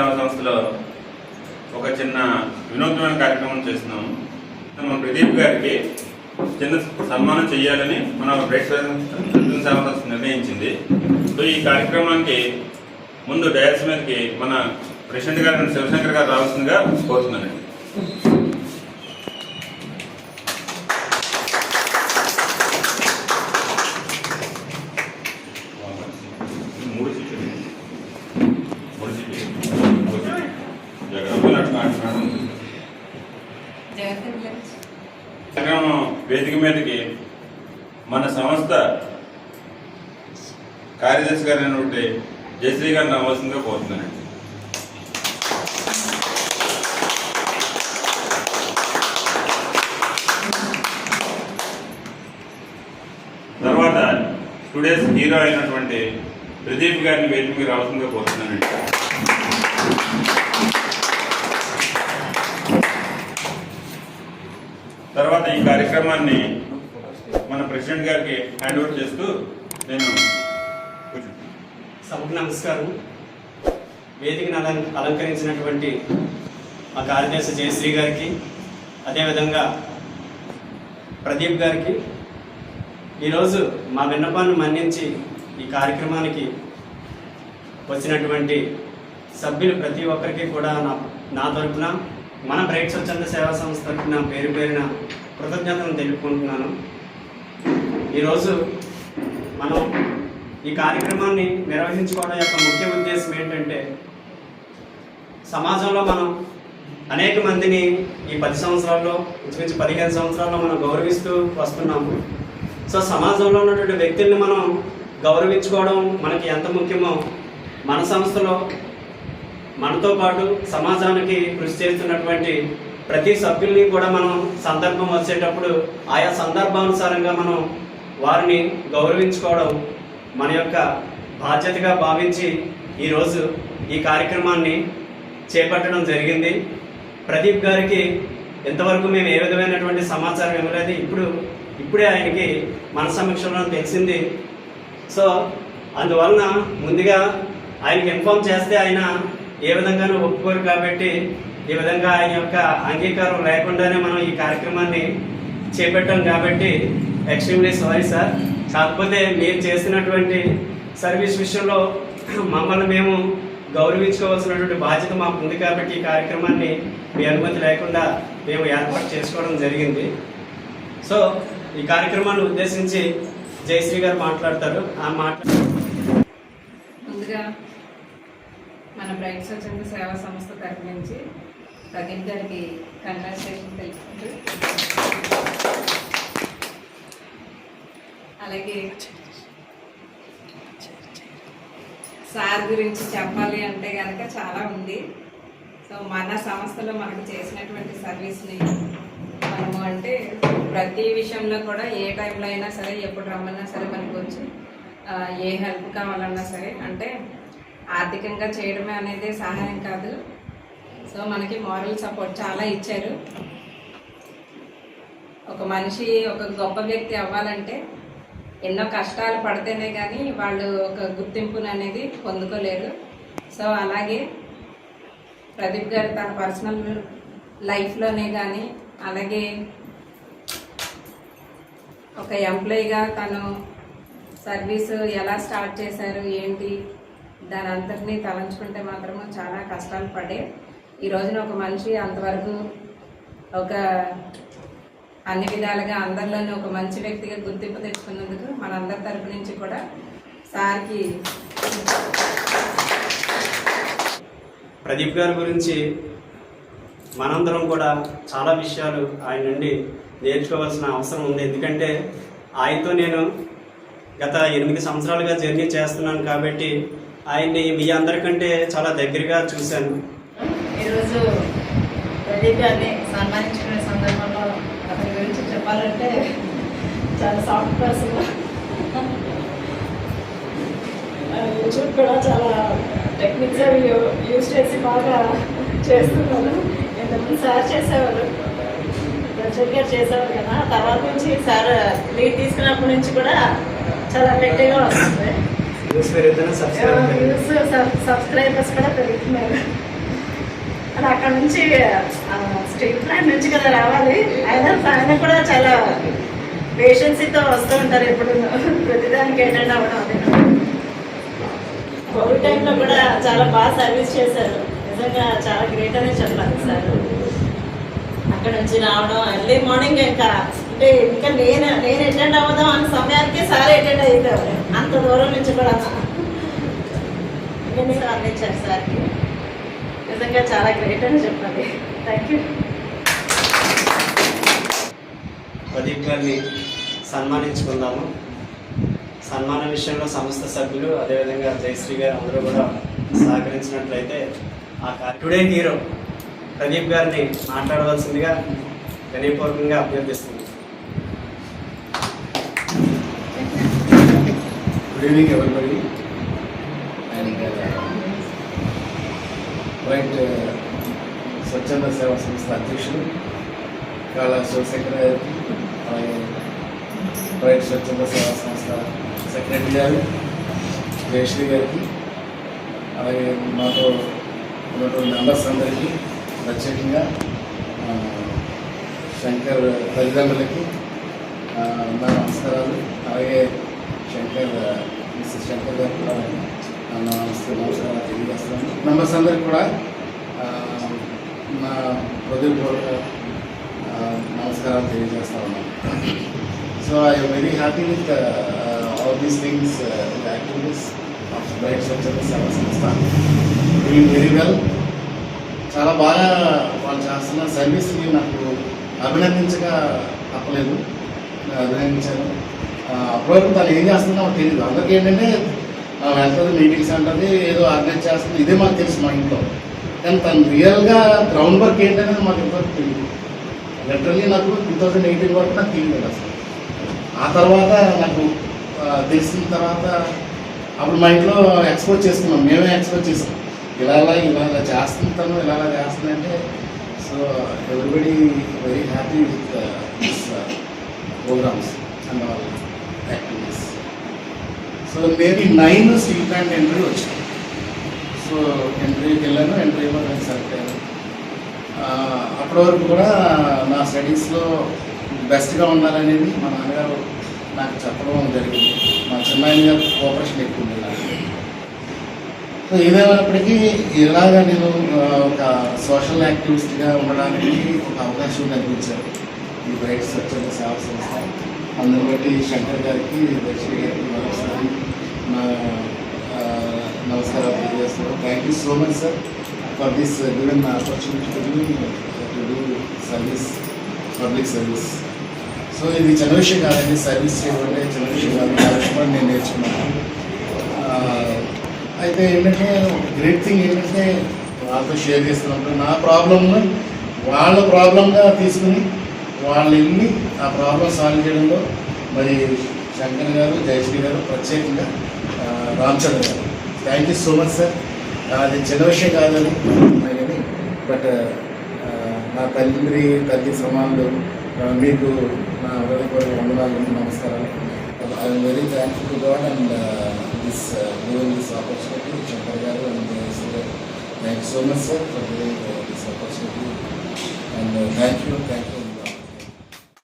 సేవా సంస్థలో ఒక చిన్న వినూత్నమైన కార్యక్రమం చేస్తున్నాము మన ప్రదీప్ గారికి చిన్న సన్మానం చేయాలని మన బ్రైట్ సేవా సంస్థ నిర్ణయించింది. సో ఈ కార్యక్రమానికి ముందు డయాస్ మీదకి మన ప్రెసిడెంట్ గారు శివశంకర్ గారు రావాల్సిందిగా కోరుతున్నానండి. వేదిక మీదకి మన సంస్థ కార్యదర్శి గారు అయినటువంటి జయశ్రీ గారిని రావాల్సిందిగా కోరుతున్నానండి తర్వాత టుడేస్ హీరో అయినటువంటి ప్రదీప్ గారిని వేదిక మీద రావాల్సిందిగా కోరుతున్నానండి తర్వాత ఈ కార్యక్రమాన్ని మన ప్రెసిడెంట్ గారికి హ్యాండ్ ఓవర్ చేస్తూ నేను సభకు నమస్కారం. వేదికను అలం అలంకరించినటువంటి మా కార్యదర్శి జయశ్రీ గారికి అదేవిధంగా ప్రదీప్ గారికి. ఈరోజు మా విన్నపాన్ని మన్నించి ఈ కార్యక్రమానికి వచ్చినటువంటి సభ్యులు ప్రతి ఒక్కరికి కూడా నా నా తరపున మన ప్రేక్షక స్వచ్ఛంద సేవా సంస్థ తరపున పేరు పేరిన కృతజ్ఞతలు తెలుపుకుంటున్నాను. ఈరోజు మనం ఈ కార్యక్రమాన్ని నిర్వహించుకోవడం యొక్క ముఖ్య ఉద్దేశం ఏంటంటే సమాజంలో మనం అనేక మందిని ఈ పది సంవత్సరాల్లో ఇంచుమించు పదిహేను సంవత్సరాల్లో మనం గౌరవిస్తూ వస్తున్నాము సో సమాజంలో ఉన్నటువంటి వ్యక్తుల్ని మనం గౌరవించుకోవడం మనకి ఎంత ముఖ్యమో మన సంస్థలో మనతో పాటు సమాజానికి కృషి చేస్తున్నటువంటి ప్రతి సభ్యుల్ని కూడా మనం సందర్భం వచ్చేటప్పుడు ఆయా సందర్భానుసారంగా మనం వారిని గౌరవించుకోవడం మన యొక్క బాధ్యతగా భావించి ఈరోజు ఈ కార్యక్రమాన్ని చేపట్టడం జరిగింది. ప్రదీప్ గారికి ఇంతవరకు మేము ఏ విధమైనటువంటి సమాచారం ఇవ్వలేదు. ఇప్పుడు ఇప్పుడే ఆయనకి మన సమక్షంలో తెలిసింది. సో అందువలన ముందుగా ఆయనకి ఇన్ఫామ్ చేస్తే ఆయన ఏ విధంగానూ ఒప్పుకోరు కాబట్టి ఈ విధంగా ఆయన యొక్క అంగీకారం లేకుండానే మనం ఈ కార్యక్రమాన్ని చేపట్టాం కాబట్టి ఎక్స్ట్రీమ్లీ సారీ సార్. కాకపోతే మీరు చేసినటువంటి సర్వీస్ విషయంలో మమ్మల్ని మేము గౌరవించుకోవాల్సినటువంటి బాధ్యత మాకు ఉంది కాబట్టి ఈ కార్యక్రమాన్ని మీ అనుమతి లేకుండా మేము ఏర్పాటు చేసుకోవడం జరిగింది. సో ఈ కార్యక్రమాన్ని ఉద్దేశించి జయశ్రీ గారు మాట్లాడతారు. ఆ మాట ముందుగా మన బ్రైట్ స్వచ్ఛంద సేవా సంస్థ తరఫు నుంచి ప్రదీప్ గారికి కంగ్రాచులేషన్ తెలుపుకుంటూ అలాగే సార్ గురించి చెప్పాలి అంటే కనుక చాలా ఉంది. సో మన సంస్థలో మనకు చేసినటువంటి సర్వీస్ని మనము అంటే ప్రతి విషయంలో కూడా ఏ టైంలో అయినా సరే ఎప్పుడు రమ్మన్నా సరే మనకు వచ్చి ఏ హెల్ప్ కావాలన్నా సరే అంటే ఆర్థికంగా చేయడమే అనేది సహాయం కాదు. సో మనకి మారల్ సపోర్ట్ చాలా ఇచ్చారు. ఒక మనిషి ఒక గొప్ప వ్యక్తి అవ్వాలంటే ఎన్నో కష్టాలు పడితేనే కానీ వాళ్ళు ఒక గుర్తింపును అనేది పొందుకోలేరు. సో అలాగే ప్రదీప్ గారు తన పర్సనల్ లైఫ్లోనే కానీ అలాగే ఒక ఎంప్లాయీగా తను సర్వీస్ ఎలా స్టార్ట్ చేశారు ఏంటి దాని అంతటినీ తలంచుకుంటే మాత్రము చాలా కష్టాలు పడే ఈ రోజున ఒక మనిషి అంతవరకు ఒక అన్ని విధాలుగా అందరిలోనే ఒక మంచి వ్యక్తిగా గుర్తింపు తెచ్చుకున్నందుకు మనందరి తరపు నుంచి కూడా సార్కి ప్రదీప్ గారి గురించి మనందరం కూడా చాలా విషయాలు ఆయన నుండి నేర్చుకోవాల్సిన అవసరం ఉంది. ఎందుకంటే ఆయనతో నేను గత ఎనిమిది సంవత్సరాలుగా జర్నీ చేస్తున్నాను కాబట్టి ఆయన్ని మీ అందరికంటే చాలా దగ్గరగా చూశాను. ఈరోజు ప్రదీప్ గారిని సన్మానించుకునే సందర్భంలో అతని గురించి చెప్పాలంటే చాలా సాఫ్ట్ పర్సన్ యూట్యూబ్ కూడా చాలా టెక్నిక్స్ అవి యూజ్ చేసి బాగా చేస్తున్నారు. ఇంతకుముందు సార్ చేసేవారు ప్రజెంట్ గారు చేసేవారు కదా. తర్వాత నుంచి సార్ లీడ్ తీసుకున్నప్పటి నుంచి కూడా చాలా ఎఫెక్టివ్గా వస్తుంది. సబ్స్క్రైబర్స్ కూడా పెరుగుతున్నారు. అది అక్కడ నుంచి స్ట్రీట్ ప్లాంట్ నుంచి కదా రావాలి. అయినా ఆయన కూడా చాలా పేషెన్సీతో వస్తూ ఉంటారు ఎప్పుడు. ప్రతిదానికి అటెండ్ అవ్వడం అది. కోవిడ్ టైంలో కూడా చాలా బాగా సర్వీస్ చేశారు. నిజంగా చాలా గ్రేట్ అనే చెప్పాలి సార్. అక్కడ నుంచి రావడం ఎర్లీ మార్నింగ్ ఇంకా అంటే ఇంకా నేను నేను అటెండ్ అవ్వదాం అన్న సమయానికి సార్ అటెండ్ అయిపోయారు. అంత దూరం నుంచి కూడా. ఇంకా నేను అందించారు సార్కి నిజంగా చాలా గ్రేట్ అని చెప్పాలి థ్యాంక్ యూ ప్రదీప్ గారిని సన్మానించుకుందాము. సన్మాన విషయంలో సంస్థ సభ్యులు అదేవిధంగా జయశ్రీ గారు అందరూ కూడా సహకరించినట్లయితే ఆ టుడే హీరో ప్రదీప్ గారిని మాట్లాడవలసిందిగా వినయపూర్వకంగా అభ్యర్థిస్తుంది Good evening, everybody. రైట్ స్వచ్ఛంద సేవా సంస్థ అధ్యక్షుడు కాళ శివశంకర్ గారికి అలాగే రైట్ స్వచ్ఛంద సేవా సంస్థ సెక్రటరీ గారు జయశ్రీ గారికి అలాగే మాతో ఉన్నటువంటి మెంబర్స్ అందరికీ ప్రత్యేకంగా శంకర్ తల్లిదండ్రులకి నా నమస్కారాలు అలాగే శంకర్ మిస్టర్ శంకర్ గారు కూడా నమస్తే నమస్కారాలు మెంబర్స్ అందరికి కూడా నా హృదయపూర్వక నమస్కారాలు తెలియజేస్తా ఉన్నాను. So I very happy with all these things activities of bright స్వచ్ఛత సేవా సంస్థ డూయింగ్ వెరీ వెల్ చాలా బాగా వాళ్ళు చేస్తున్న సర్వీస్ని నాకు అభినందించక తప్పలేదు. నేను అభినందించాను. ఆ, అప్పటివరకు తను ఏం చేస్తున్నావు తెలియదు అందరికీ ఏంటంటే వెళ్తుంది మీటింగ్స్ అంటుంది ఏదో ఆర్గనైజ్ చేస్తుంది. ఇదే మాకు తెలుసు మా ఇంట్లో. కానీ తను రియల్గా గ్రౌండ్ వర్క్ ఏంటనేది మాకు ఇంతవరకు తెలియదు లిటరలీ నాకు టూ థౌజండ్ ఎయిటీన్ వరకు నాకు తెలియదు అసలు. ఆ తర్వాత నాకు తెలిసిన తర్వాత అప్పుడు మా ఇంట్లో ఎక్స్పోర్ట్ చేసుకున్నాం. మేమే ఎక్స్పోర్ట్ చేసాం. ఇలా ఇలా ఇలా ఇలా చేస్తుంటాను ఇలా ఇలా చేస్తుందంటే so everybody very happy with this programs and all activities so maybe nine steel plant entry వచ్చింది. సో ఎంట్రీకి వెళ్ళాను ఎంట్రీలో నేను సరిపోయాను అప్పటి వరకు కూడా నా స్టడీస్లో బెస్ట్గా ఉండాలనేది మా నాన్నగారు నాకు చెప్పడం జరిగింది. మా చిన్నాయన గారు కోఆపరేషన్ ఎక్కువ ఉంది సో ఏదేమైనప్పటికీ ఇలాగ నేను ఒక సోషల్ యాక్టివిస్ట్గా ఉండడానికి ఒక అవకాశం కల్పించారు. ఈ బ్రైట్ స్వచ్ఛంద సేవ సంస్థ. అందరి బట్టి శంకర్ గారికి దక్షిణ గారికి మరొకసారి నా నమస్కారాలు తెలియజేస్తున్నాను. Thank you so much sir for this given opportunity to do service public service so ఇది చిన్న విషయం కాదండి సర్వీస్ చేయమంటే అంటే చిన్న విషయం కాదు కూడా నేను నేర్చుకున్నాను. అయితే ఏంటంటే గ్రేట్ థింగ్ ఏంటంటే వాళ్ళతో షేర్ చేస్తున్నప్పుడు నా ప్రాబ్లమ్ను వాళ్ళ ప్రాబ్లంగా తీసుకుని వాళ్ళు వెళ్ళి ఆ ప్రాబ్లం సాల్వ్ చేయడంలో మరి శంకర్ గారు జయశ్రీ గారు ప్రత్యేకంగా ఆ, రామచంద్ర గారు. Thank you so much sir అది చిన్న విషయం కాదని కానీ బట్ నా తండ్రి తల్లి సమానులు మీకు నా హృదయపూర్వక వందనాలు నమస్కారాలు. I'm very thankful to God and this given this opportunity Shankar గారు and thank you so much sir for giving this opportunity and thank you thank you